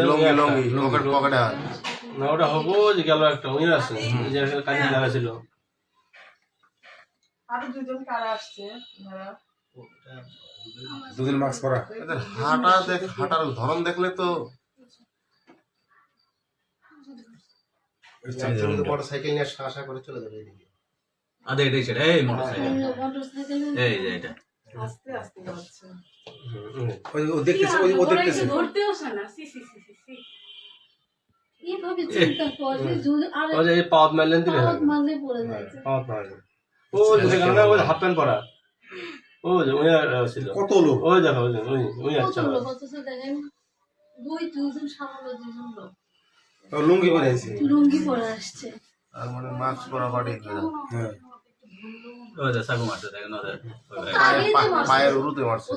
লঙ্গি লঙ্গি pocket পকেটে না ওটা হব যে গেল একটা ওই আছে যে কাজে লাগা ছিল আরও দুজন কারা আসছে? দুদিন মাস্ক পরা। এদের হাঁটা দেখ হাঁটার ধরন দেখলে তো মোটর সাইকেল নিয়ে আসা আসা করে চলে যাবে এদিকে। আদে এটাই সেটা এই মোটরসাইকেল এই যে এটা। আস্তে আস্তে যাচ্ছে। ও দেখতেছে ও দেখতেছে। ধরতেও না। সি সি সি সি সি। চিন্তা করে যদি আর এই পাওয়াত মারলেন দিলে পাওয়াত মারলে পড়ে যাচ্ছে পাওয়াত মারলেন। ও যে সেখানে ওই হাফ প্যান্ট পরা। ও যে ওই ছিল। কত লোক? ওই দেখো ওই যে ওই ওই কত আচ্ছা লোক? অথচ দেখেন দুই দুজন সামান্য দুজন লোক। লুঙ্গি পরে আছে। লুঙ্গি পরে আসছে। তার মানে মাস্ক পরা বাড়ি হ্যাঁ। ওই সাগু মারছে দেখেন ওদের। পায়ের উরুতে মারছে।